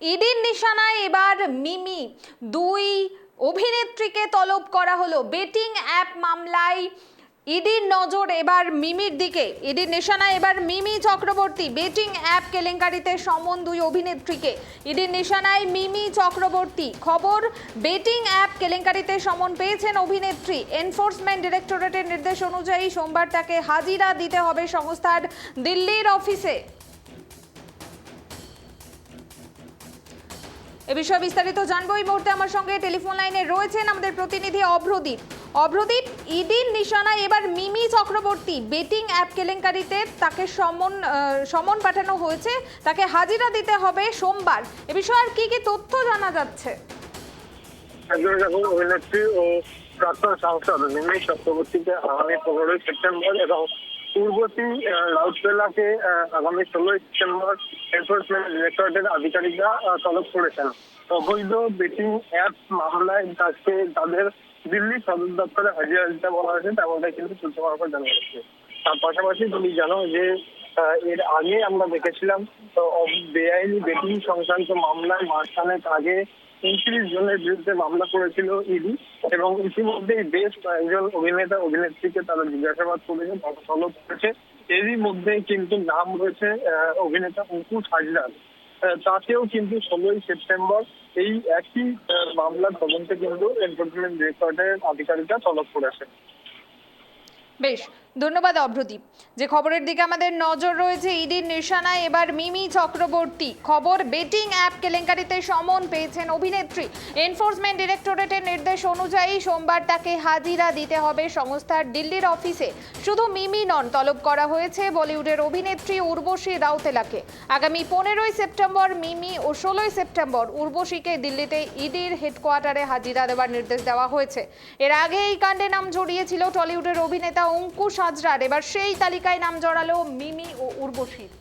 ইডির নিশানায় এবার মিমি। দুই অভিনেত্রীকে তলব করা হলো। বেটিং অ্যাপ মামলায় ইডির নজর এবার মিমির দিকে। ইডির নিশানায় এবার মিমি চক্রবর্তী। বেটিং অ্যাপ কেলেঙ্কারিতে সমন দুই অভিনেত্রীকে। ইডির নিশানায় মিমি চক্রবর্তী। খবর, বেটিং অ্যাপ কেলেঙ্কারিতে সমন পেয়েছেন অভিনেত্রী। এনফোর্সমেন্ট ডিরেক্টরেটের নির্দেশ অনুযায়ী সোমবার তাকে হাজিরা দিতে হবে সংস্থার দিল্লির অফিসে। এ বিষয়ে বিস্তারিত জানব। এই মুহূর্তে আমার সঙ্গে টেলিফোন লাইনে রয়েছেন আমাদের প্রতিনিধি অভ্রদীপ। অভ্রদীপ, ইডির নিশানায় এবার মিমি চক্রবর্তী বেটিং অ্যাপ কেলেঙ্কারিতে তাকে সমন সমন পাঠানো হয়েছে। তাকে হাজিরা দিতে হবে সোমবার। এ বিষয়ে আর কি কি তথ্য জানা যাচ্ছে? একজন প্রাক্তন সাংসদ নিমেষ চক্রবর্তীকে আগামী পনেরোই সেপ্টেম্বর এবং পূর্বতী রাউরকেলাকে আগামী ষোলোই সেপ্টেম্বর এনফোর্সমেন্ট ডিরেক্টরেটের আধিকারিকরা তলব করেছেন। অবৈধ বেটিং অ্যাপ মামলায় তাকে তাদের দিল্লি সদর দপ্তরে হাজিরা দিতে বলা হয়েছে, তেমনটাই কিন্তু সূত্র মারফত জানা যাচ্ছে তার পাশাপাশি তুমি জানো যে এর আগে আমরা দেখেছিলাম বেআইনি বেটিং সংক্রান্ত মামলায় মাসখানেক আগে উনত্রিশ জনের বিরুদ্ধে মামলা করেছিল ইডি এবং ইতিমধ্যেই বেশ কয়েকজন অভিনেতা, অভিনেত্রীকে তারা জিজ্ঞাসাবাদ করেছে তলব করেছে। এরই মধ্যে কিন্তু নাম রয়েছে অভিনেতা অঙ্কুশ হাজরার তাকেও কিন্তু ষোলোই সেপ্টেম্বর এই একই মামলার তদন্তে কিন্তু এনফোর্সমেন্ট ডিরেক্টরেটের আধিকারিকরা তলব করেছে বেশ ধন্যবাদ অভ্রদীপ। যে খবরের দিকে আমাদের নজর রয়েছে, ইডির নিশানায় এবার মিমি চক্রবর্তী। খবর, বেটিং অ্যাপ কেলেঙ্কারিতে সমন পেয়েছেন অভিনেত্রী। এনফোর্সমেন্ট ডিরেক্টরেটের নির্দেশ অনুযায়ী সোমবার তাকে হাজিরা দিতে হবে সংস্থার দিল্লির অফিসে। শুধু মিমি নন, তলব করা হয়েছে বলিউডের অভিনেত্রী উর্বশী রাউতেলাকে। আগামী পনেরোই সেপ্টেম্বর মিমি ও ষোলোই সেপ্টেম্বর উর্বশীকে দিল্লিতে ইডির হেডকোয়ার্টারে হাজিরা দেওয়ার নির্দেশ দেওয়া হয়েছে। এর আগে এই কাণ্ডে নাম জড়িয়েছিল টলিউডের অভিনেতা অঙ্কুশ হাজরার। এবার সেই তালিকায় নাম জড়ালো মিমি ও উর্বশীর